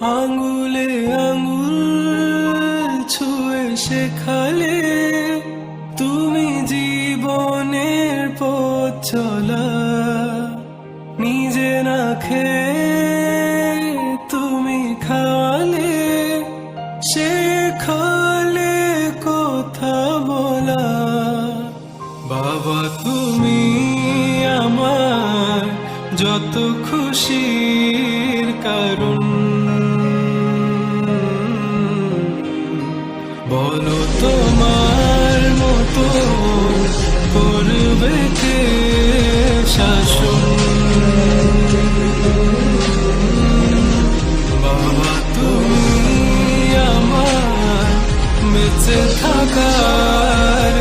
আঙ্গুলে আঙ্গুল ছুঁয়ে শেখালে তুমি জীবনের পথ চলা। নিজে না খেয়ে তুমি খাওয়ালে শেখালে কথা বলা। বাবা তুমি আমার যত খুশির কারণ বলো তোমার মতো করবে কে শাসন? বাবা তুমি আমার বেঁচে থাকার